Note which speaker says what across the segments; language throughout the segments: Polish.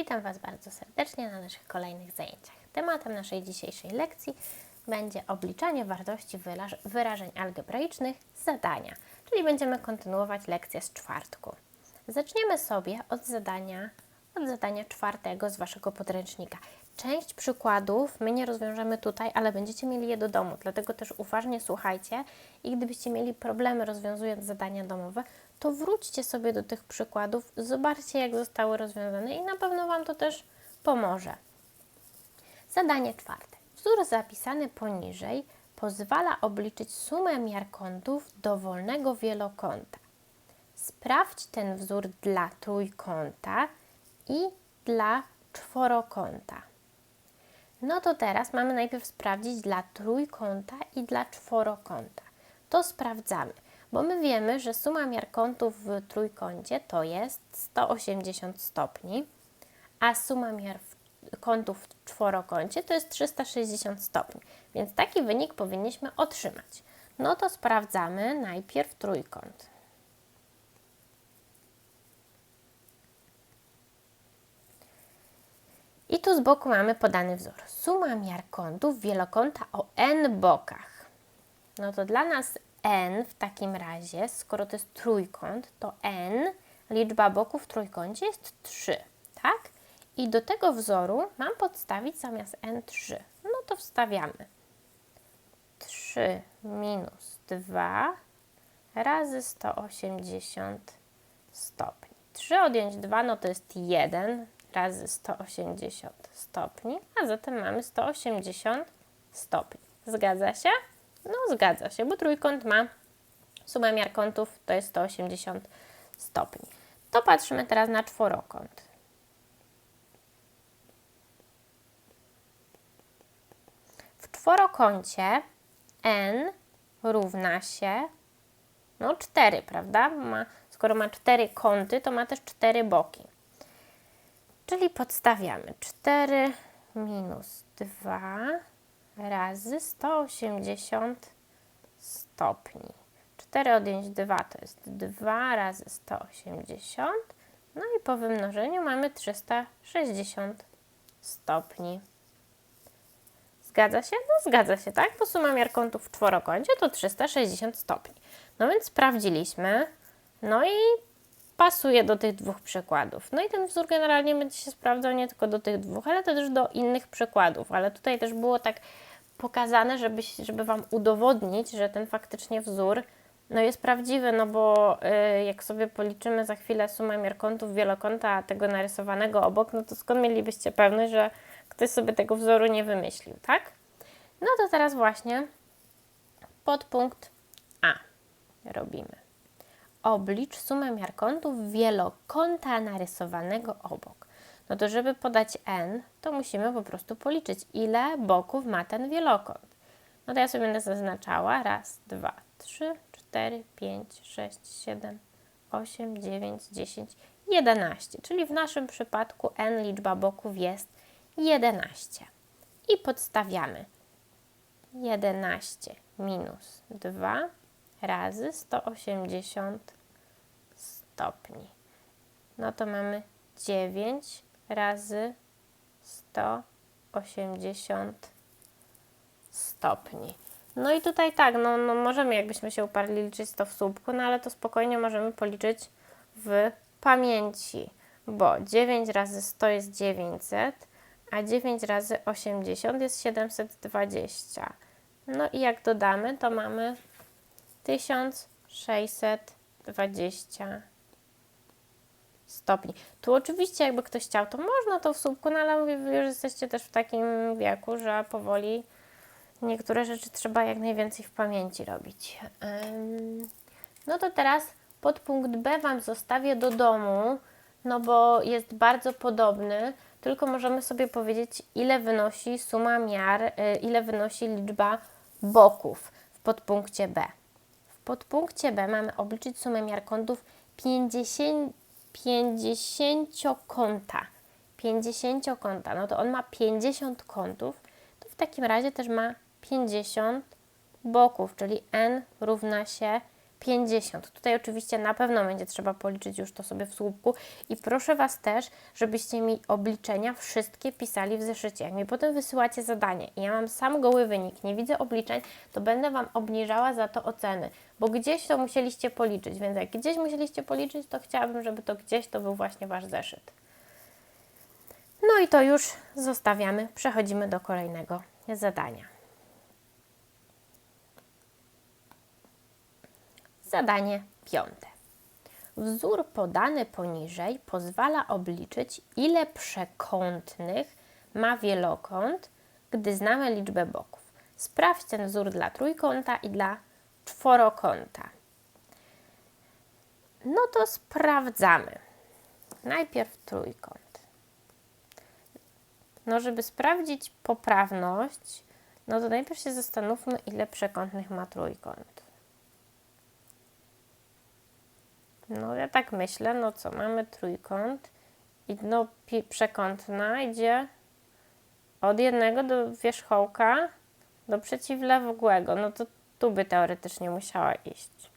Speaker 1: Witam Was bardzo serdecznie na naszych kolejnych zajęciach. Tematem naszej dzisiejszej lekcji będzie obliczanie wartości wyraż- wyrażeń algebraicznych z zadania, czyli będziemy kontynuować lekcję z czwartku. Zaczniemy sobie od zadania, od zadania czwartego z Waszego podręcznika. Część przykładów my nie rozwiążemy tutaj, ale będziecie mieli je do domu, dlatego też uważnie słuchajcie i gdybyście mieli problemy rozwiązując zadania domowe, to wróćcie sobie do tych przykładów, zobaczcie jak zostały rozwiązane i na pewno Wam to też pomoże. Zadanie czwarte. Wzór zapisany poniżej pozwala obliczyć sumę miar kątów dowolnego wielokąta. Sprawdź ten wzór dla trójkąta i dla czworokąta. No to teraz mamy najpierw sprawdzić dla trójkąta i dla czworokąta. To sprawdzamy, bo my wiemy, że suma miar kątów w trójkącie to jest 180 stopni, a suma miar kątów w czworokącie to jest 360 stopni. Więc taki wynik powinniśmy otrzymać. No to sprawdzamy najpierw trójkąt. I tu z boku mamy podany wzór. Suma miar kątów wielokąta o n bokach. No to dla nas n w takim razie, skoro to jest trójkąt, to n, liczba boków w trójkącie jest 3, tak? I do tego wzoru mam podstawić zamiast n 3. No to wstawiamy. 3 minus 2 razy 180 stopni. 3 odjąć 2 no to jest 1 razy 180 stopni, a zatem mamy 180 stopni. Zgadza się? No zgadza się, bo trójkąt ma sumę miar kątów to jest 180 stopni. To patrzymy teraz na czworokąt. W czworokącie n równa się no 4, prawda? Ma, skoro ma 4 kąty, to ma też 4 boki. Czyli podstawiamy 4 minus 2 razy 180 stopni. 4 odjąć 2 to jest 2 razy 180. No i po wymnożeniu mamy 360 stopni. Zgadza się? No zgadza się, tak? Bo suma miar kątów w czworokącie to 360 stopni. No więc sprawdziliśmy. No i pasuje do tych dwóch przykładów. No i ten wzór generalnie będzie się sprawdzał nie tylko do tych dwóch, ale też do innych przykładów. Ale tutaj też było tak pokazane, żeby, żeby Wam udowodnić, że ten faktycznie wzór no jest prawdziwy, no bo y, jak sobie policzymy za chwilę sumę miar kątów wielokąta tego narysowanego obok, no to skąd mielibyście pewność, że ktoś sobie tego wzoru nie wymyślił, tak? No to teraz właśnie podpunkt A robimy. Oblicz sumę miar kątów wielokąta narysowanego obok. No to żeby podać n, to musimy po prostu policzyć, ile boków ma ten wielokąt. No to ja sobie będę zaznaczała. Raz, dwa, trzy, cztery, pięć, sześć, siedem, osiem, dziewięć, dziesięć, jedenaście. Czyli w naszym przypadku n liczba boków jest 11. I podstawiamy 11 minus 2 razy 180 stopni. No to mamy 9 razy 180 stopni. No i tutaj tak, no, no możemy jakbyśmy się uparli liczyć to w słupku, no ale to spokojnie możemy policzyć w pamięci, bo 9 razy 100 jest 900, a 9 razy 80 jest 720. No i jak dodamy, to mamy 1620 stopni. Tu oczywiście jakby ktoś chciał, to można to w słupku, no ale mówię, już jesteście też w takim wieku, że powoli niektóre rzeczy trzeba jak najwięcej w pamięci robić. No to teraz podpunkt B Wam zostawię do domu, no bo jest bardzo podobny, tylko możemy sobie powiedzieć, ile wynosi suma miar, y, ile wynosi liczba boków w podpunkcie B. Podpunkcie B mamy obliczyć sumę miar kątów 50, 50 kąta. 50 kąta, no to on ma 50 kątów, to w takim razie też ma 50 boków, czyli n równa się 50. Tutaj oczywiście na pewno będzie trzeba policzyć już to sobie w słupku i proszę Was też, żebyście mi obliczenia wszystkie pisali w zeszycie. Jak mi potem wysyłacie zadanie i ja mam sam goły wynik, nie widzę obliczeń, to będę Wam obniżała za to oceny, bo gdzieś to musieliście policzyć, więc jak gdzieś musieliście policzyć, to chciałabym, żeby to gdzieś to był właśnie Wasz zeszyt. No i to już zostawiamy, przechodzimy do kolejnego zadania. Zadanie piąte. Wzór podany poniżej pozwala obliczyć, ile przekątnych ma wielokąt, gdy znamy liczbę boków. Sprawdź ten wzór dla trójkąta i dla czworokąta. No to sprawdzamy. Najpierw trójkąt. No, żeby sprawdzić poprawność, no to najpierw się zastanówmy, ile przekątnych ma trójkąt. No ja tak myślę, no co, mamy trójkąt i pi- przekątna idzie od jednego do wierzchołka do przeciwległego. No to tu by teoretycznie musiała iść.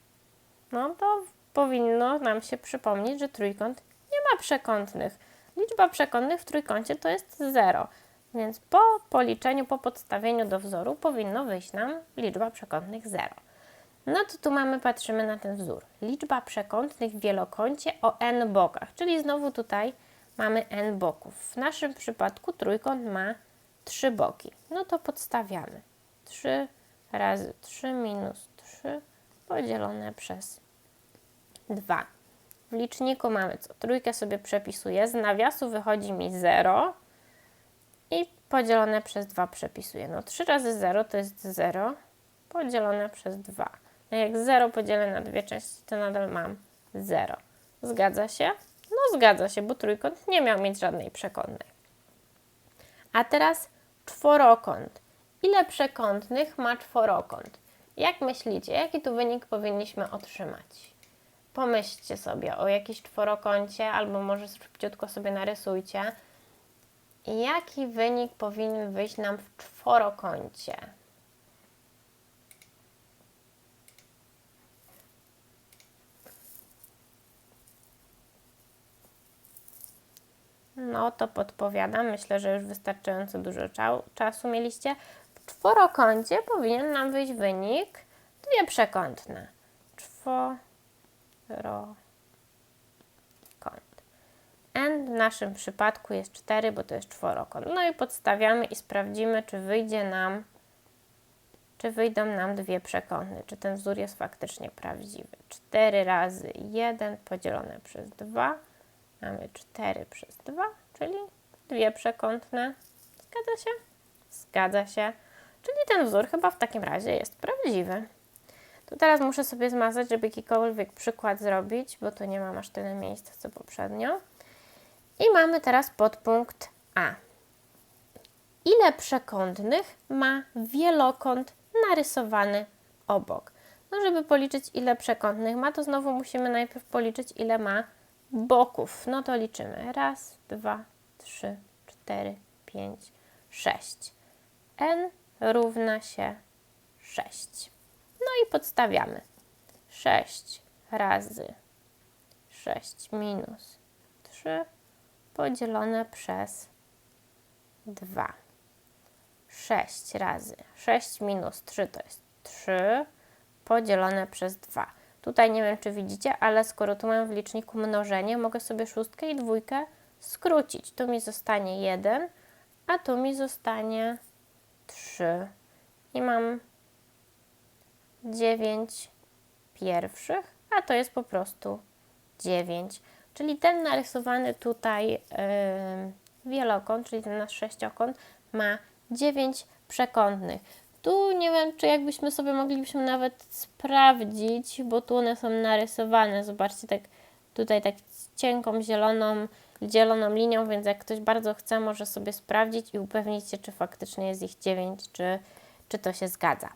Speaker 1: No to powinno nam się przypomnieć, że trójkąt nie ma przekątnych. Liczba przekątnych w trójkącie to jest 0. Więc po policzeniu, po podstawieniu do wzoru powinno wyjść nam liczba przekątnych 0. No to tu mamy, patrzymy na ten wzór. Liczba przekątnych w wielokącie o n bokach, czyli znowu tutaj mamy n boków. W naszym przypadku trójkąt ma 3 boki. No to podstawiamy. 3 razy 3 minus 3 podzielone przez 2. W liczniku mamy co? Trójkę sobie przepisuję. Z nawiasu wychodzi mi 0 i podzielone przez 2 przepisuję. No 3 razy 0 to jest 0 podzielone przez 2. No jak 0 podzielę na dwie części, to nadal mam 0. Zgadza się? No zgadza się, bo trójkąt nie miał mieć żadnej przekątnej. A teraz czworokąt. Ile przekątnych ma czworokąt? Jak myślicie, jaki tu wynik powinniśmy otrzymać? Pomyślcie sobie o jakimś czworokącie, albo może szybciutko sobie narysujcie. Jaki wynik powinien wyjść nam w czworokącie? No to podpowiadam. Myślę, że już wystarczająco dużo cza- czasu mieliście. Czworokącie powinien nam wyjść wynik dwie przekątne. Czworokąt. N w naszym przypadku jest 4, bo to jest czworokąt. No i podstawiamy i sprawdzimy, czy wyjdzie nam, czy wyjdą nam dwie przekątne, czy ten wzór jest faktycznie prawdziwy. 4 razy 1 podzielone przez 2 Mamy 4 przez 2, czyli dwie przekątne. Zgadza się? Zgadza się. Czyli ten wzór chyba w takim razie jest prawdziwy. Tu teraz muszę sobie zmazać, żeby jakikolwiek przykład zrobić, bo tu nie mam aż tyle miejsca co poprzednio. I mamy teraz podpunkt A. Ile przekątnych ma wielokąt narysowany obok? No, żeby policzyć ile przekątnych ma, to znowu musimy najpierw policzyć ile ma boków. No to liczymy. Raz, dwa, trzy, cztery, pięć, sześć. n równa się 6. No i podstawiamy. 6 razy 6 minus 3 podzielone przez 2. 6 razy 6 minus 3 to jest 3 podzielone przez 2. Tutaj nie wiem, czy widzicie, ale skoro tu mam w liczniku mnożenie, mogę sobie szóstkę i dwójkę skrócić. Tu mi zostanie 1, a tu mi zostanie 3. I mam 9 pierwszych, a to jest po prostu 9. Czyli ten narysowany tutaj yy, wielokąt, czyli ten nasz sześciokąt, ma 9 przekątnych. Tu nie wiem, czy jakbyśmy sobie moglibyśmy nawet sprawdzić, bo tu one są narysowane. Zobaczcie, tak tutaj tak cienką zieloną, zieloną linią, więc jak ktoś bardzo chce, może sobie sprawdzić i upewnić się, czy faktycznie jest ich 9, czy, czy to się zgadza.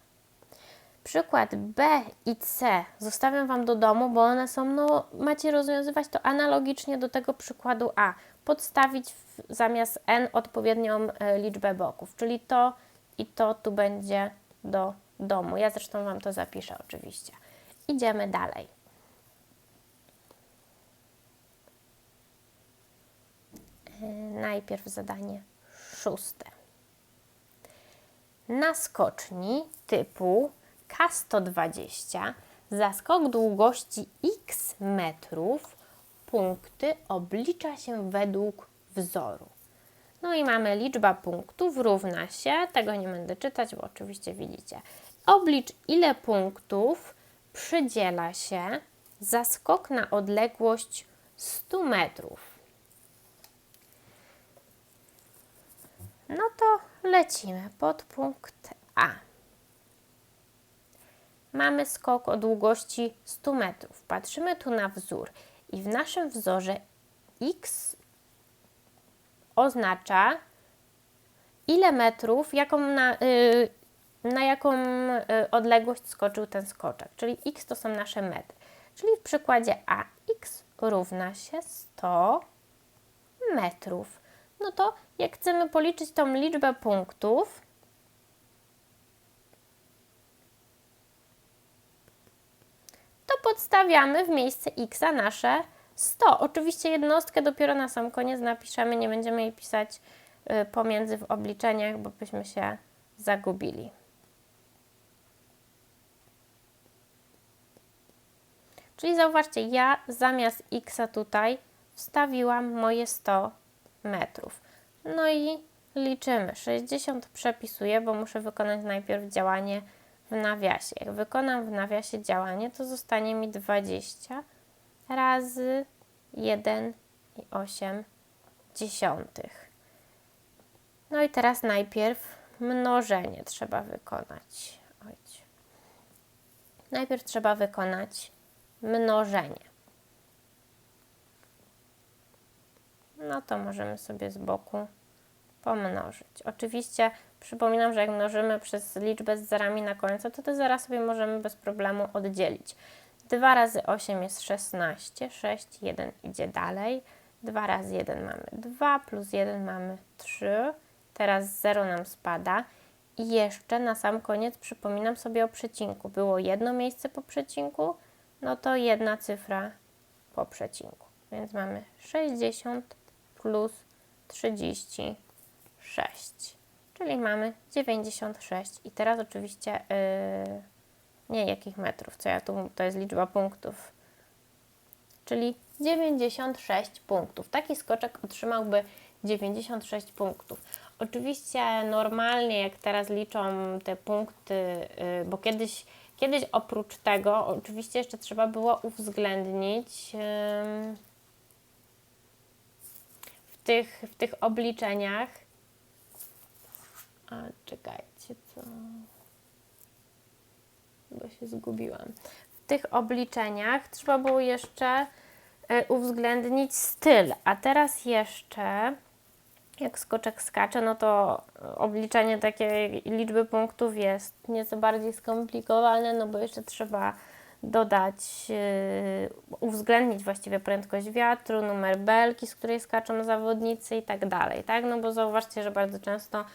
Speaker 1: Przykład B i C zostawiam Wam do domu, bo one są, no macie rozwiązywać to analogicznie do tego przykładu A. Podstawić w, zamiast n odpowiednią e, liczbę boków, czyli to i to tu będzie do domu. Ja zresztą Wam to zapiszę oczywiście. Idziemy dalej. Najpierw zadanie szóste. Na skoczni typu K120 za skok długości x metrów punkty oblicza się według wzoru. No i mamy liczba punktów równa się, tego nie będę czytać, bo oczywiście widzicie. Oblicz ile punktów przydziela się za skok na odległość 100 metrów. No to lecimy pod punkt A. Mamy skok o długości 100 metrów. Patrzymy tu na wzór i w naszym wzorze x oznacza ile metrów, jaką na, y, na jaką y, odległość skoczył ten skoczek. Czyli x to są nasze metry. Czyli w przykładzie a x równa się 100 metrów. No to jak chcemy policzyć tą liczbę punktów, to podstawiamy w miejsce x nasze 100. Oczywiście jednostkę dopiero na sam koniec napiszemy, nie będziemy jej pisać y, pomiędzy w obliczeniach, bo byśmy się zagubili. Czyli zauważcie, ja zamiast x tutaj wstawiłam moje 100 metrów. No i liczymy. 60 przepisuję, bo muszę wykonać najpierw działanie w nawiasie. Jak wykonam w nawiasie działanie, to zostanie mi 20 razy 1,8 dziesiątych. No i teraz najpierw mnożenie trzeba wykonać. Ojcie. Najpierw trzeba wykonać mnożenie. No to możemy sobie z boku pomnożyć. Oczywiście przypominam, że jak mnożymy przez liczbę z zerami na końcu, to te zera sobie możemy bez problemu oddzielić. 2 razy 8 jest 16, 6, 1 idzie dalej. 2 razy 1 mamy 2, plus 1 mamy 3. Teraz 0 nam spada. I jeszcze na sam koniec przypominam sobie o przecinku. Było jedno miejsce po przecinku, no to jedna cyfra po przecinku. Więc mamy 60 plus 36, czyli mamy 96. I teraz oczywiście yy, nie jakich metrów, co ja tu, to jest liczba punktów, czyli 96 punktów. Taki skoczek otrzymałby 96 punktów. Oczywiście normalnie, jak teraz liczą te punkty, yy, bo kiedyś, kiedyś oprócz tego, oczywiście jeszcze trzeba było uwzględnić. Yy, tych, w tych obliczeniach. A czekajcie, co? Chyba się zgubiłam. W tych obliczeniach trzeba było jeszcze e, uwzględnić styl, a teraz jeszcze jak skoczek skacze, no to obliczenie takiej liczby punktów jest nieco bardziej skomplikowane, no bo jeszcze trzeba dodać, yy, uwzględnić właściwie prędkość wiatru, numer belki, z której skaczą zawodnicy i tak dalej, tak? No bo zauważcie, że bardzo często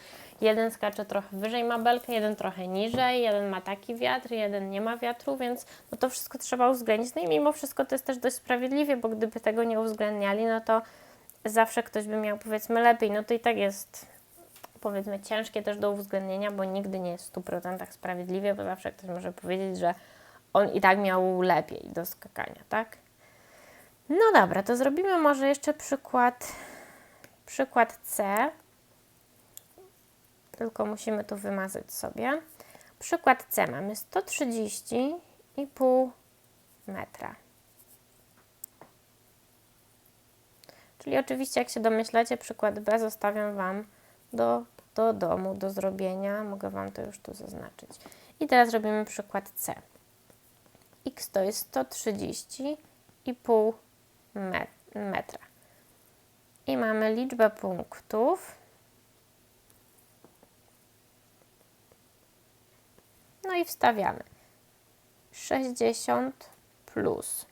Speaker 1: jeden skacze trochę wyżej ma belkę, jeden trochę niżej, jeden ma taki wiatr, jeden nie ma wiatru, więc no to wszystko trzeba uwzględnić. No i mimo wszystko to jest też dość sprawiedliwie, bo gdyby tego nie uwzględniali, no to zawsze ktoś by miał powiedzmy lepiej, no to i tak jest powiedzmy ciężkie też do uwzględnienia, bo nigdy nie jest w 100% sprawiedliwie, bo zawsze ktoś może powiedzieć, że on i tak miał lepiej do skakania, tak? No dobra, to zrobimy może jeszcze przykład, przykład C. Tylko musimy tu wymazać sobie. Przykład C mamy 130,5 metra. Czyli oczywiście, jak się domyślacie, przykład B zostawiam Wam do, do domu, do zrobienia. Mogę Wam to już tu zaznaczyć. I teraz robimy przykład C x to jest 130,5 metra. I mamy liczbę punktów. No i wstawiamy 60 plus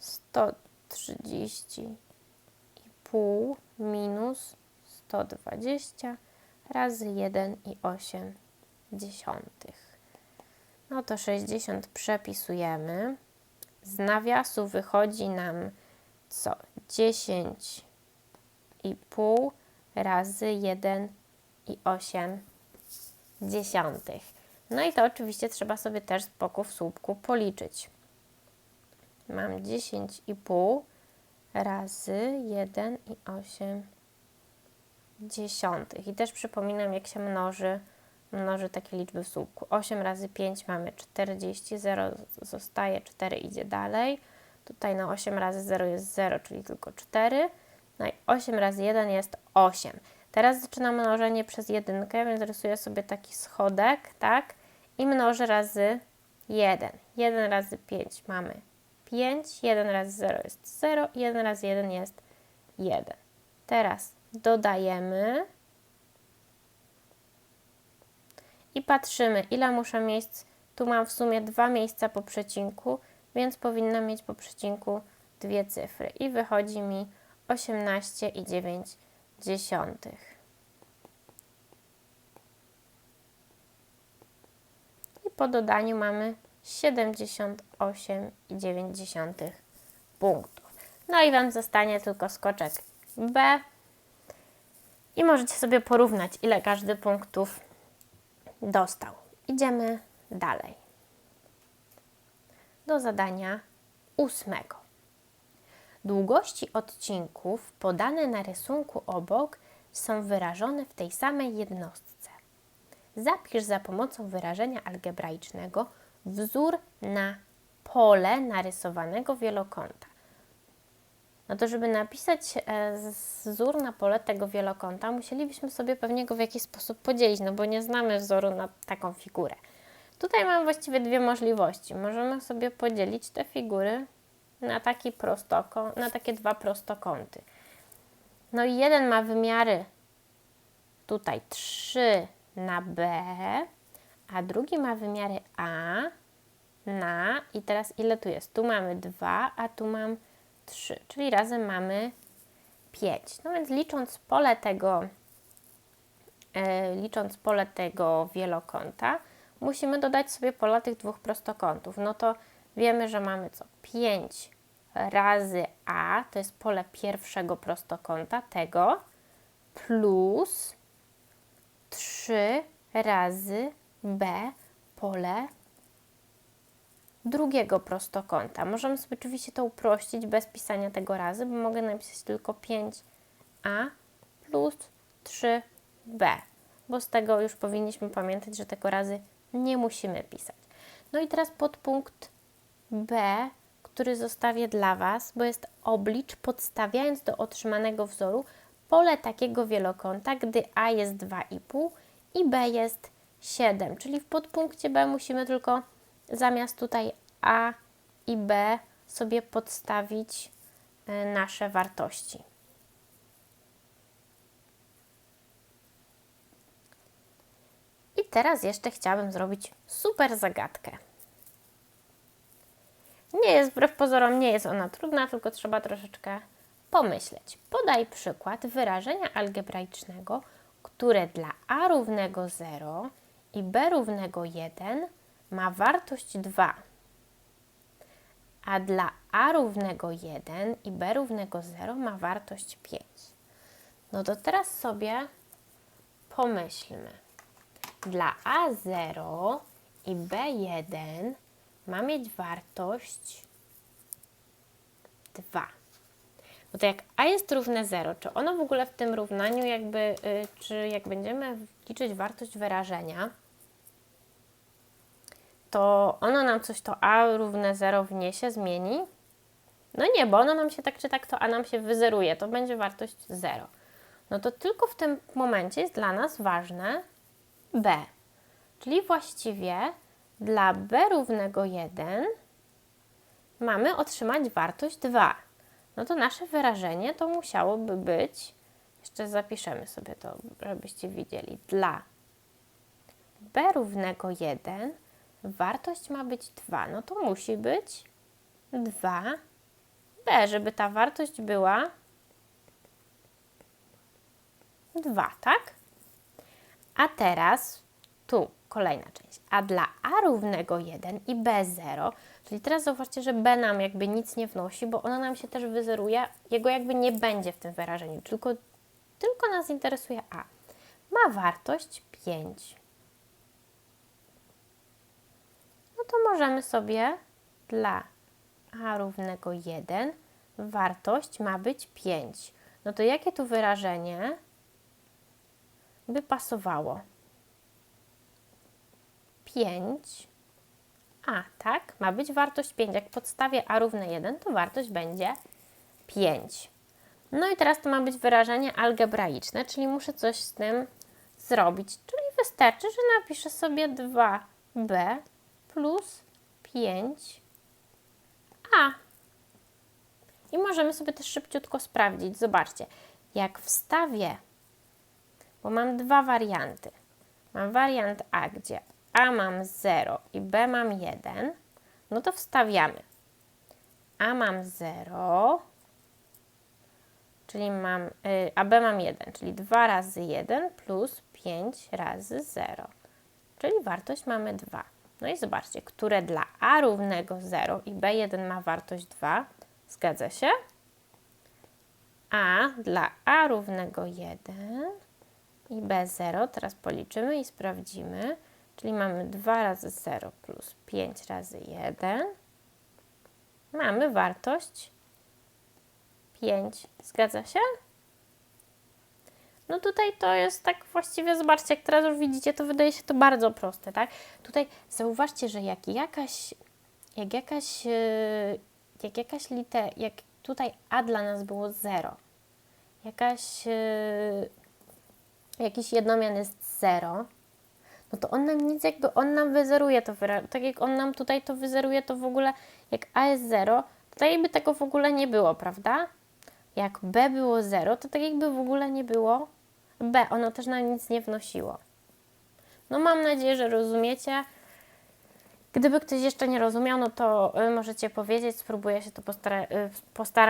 Speaker 1: 130,5 minus 120 razy 1,8 dziesiątych. No to 60 przepisujemy. Z nawiasu wychodzi nam co? 10 i pół razy 1 i 8 dziesiątych. No i to oczywiście trzeba sobie też z boku w słupku policzyć. Mam 10,5 razy 1 i 8 dziesiątych. I też przypominam, jak się mnoży, mnoży takie liczby w słupku. 8 razy 5 mamy 40, 0 zostaje, 4 idzie dalej. Tutaj na 8 razy 0 jest 0, czyli tylko 4. No i 8 razy 1 jest 8. Teraz zaczynam mnożenie przez jedynkę, więc rysuję sobie taki schodek, tak? I mnożę razy 1. 1 razy 5 mamy 5, 1 razy 0 jest 0, 1 razy 1 jest 1. Teraz dodajemy i patrzymy, ile muszę miejsc. Tu mam w sumie dwa miejsca po przecinku, więc powinnam mieć po przecinku dwie cyfry i wychodzi mi 18 i 9 dziesiątych. I po dodaniu mamy 78,9 punktów. No i Wam zostanie tylko skoczek B. I możecie sobie porównać, ile każdy punktów dostał. Idziemy dalej. Do zadania ósmego. Długości odcinków podane na rysunku obok są wyrażone w tej samej jednostce. Zapisz za pomocą wyrażenia algebraicznego wzór na pole narysowanego wielokąta. No to, żeby napisać e, wzór na pole tego wielokąta, musielibyśmy sobie pewnie go w jakiś sposób podzielić, no bo nie znamy wzoru na taką figurę. Tutaj mam właściwie dwie możliwości. Możemy sobie podzielić te figury na, taki prostokąt, na takie dwa prostokąty. No i jeden ma wymiary tutaj 3 na B, a drugi ma wymiary A na i teraz ile tu jest? Tu mamy 2, a tu mam 3, czyli razem mamy 5. No więc licząc pole tego, e, licząc pole tego wielokąta, musimy dodać sobie pola tych dwóch prostokątów. No to wiemy, że mamy co? 5 razy A, to jest pole pierwszego prostokąta, tego, plus 3 razy B, pole drugiego prostokąta. Możemy sobie oczywiście to uprościć bez pisania tego razy, bo mogę napisać tylko 5a plus 3b, bo z tego już powinniśmy pamiętać, że tego razy nie musimy pisać. No i teraz podpunkt B, który zostawię dla Was, bo jest oblicz podstawiając do otrzymanego wzoru pole takiego wielokąta, gdy A jest 2,5 i B jest 7, czyli w podpunkcie B musimy tylko zamiast tutaj A i B sobie podstawić e, nasze wartości. I teraz jeszcze chciałabym zrobić super zagadkę. Nie jest, wbrew pozorom, nie jest ona trudna, tylko trzeba troszeczkę pomyśleć. Podaj przykład wyrażenia algebraicznego, które dla a równego 0 i b równego 1 ma wartość 2, a dla a równego 1 i b równego 0 ma wartość 5. No to teraz sobie pomyślmy. Dla a0 i b1 ma mieć wartość 2. No to jak a jest równe 0, czy ono w ogóle w tym równaniu jakby, y, czy jak będziemy liczyć wartość wyrażenia, to ono nam coś to a równe 0 wniesie, zmieni? No nie, bo ono nam się tak czy tak, to a nam się wyzeruje, to będzie wartość 0. No to tylko w tym momencie jest dla nas ważne b. Czyli właściwie dla b równego 1 mamy otrzymać wartość 2. No to nasze wyrażenie to musiałoby być, jeszcze zapiszemy sobie to, żebyście widzieli, dla b równego 1 wartość ma być 2, no to musi być 2b, żeby ta wartość była 2, tak? A teraz tu kolejna część. A dla a równego 1 i b 0, czyli teraz zauważcie, że b nam jakby nic nie wnosi, bo ona nam się też wyzeruje, jego jakby nie będzie w tym wyrażeniu, tylko, tylko nas interesuje a. Ma wartość 5. No to możemy sobie dla a równego 1 wartość ma być 5. No to jakie tu wyrażenie by pasowało? 5. A, tak, ma być wartość 5. Jak podstawię a równe 1, to wartość będzie 5. No i teraz to ma być wyrażenie algebraiczne, czyli muszę coś z tym zrobić. Czyli wystarczy, że napiszę sobie 2b plus 5a. I możemy sobie też szybciutko sprawdzić. Zobaczcie, jak wstawię, bo mam dwa warianty. Mam wariant A, gdzie A mam 0 i B mam 1, no to wstawiamy. A mam 0, czyli mam, y, a B mam 1, czyli 2 razy 1 plus 5 razy 0, czyli wartość mamy 2. No i zobaczcie, które dla A równego 0 i B1 ma wartość 2, zgadza się? A dla A równego 1 i B0, teraz policzymy i sprawdzimy, czyli mamy 2 razy 0 plus 5 razy 1, mamy wartość 5, zgadza się? No tutaj to jest tak właściwie, zobaczcie, jak teraz już widzicie, to wydaje się to bardzo proste, tak? Tutaj zauważcie, że jak jakaś, jak jakaś, yy, jak jakaś litera, jak tutaj A dla nas było 0, jakaś, yy, jakiś jednomian jest 0, no to on nam nic jakby, on nam wyzeruje to, tak jak on nam tutaj to wyzeruje, to w ogóle jak A jest 0, to tak jakby tego w ogóle nie było, prawda? Jak B było 0, to tak jakby w ogóle nie było B, ono też nam nic nie wnosiło. No mam nadzieję, że rozumiecie. Gdyby ktoś jeszcze nie rozumiał, no to y, możecie powiedzieć, spróbuję się to postara- y, postaram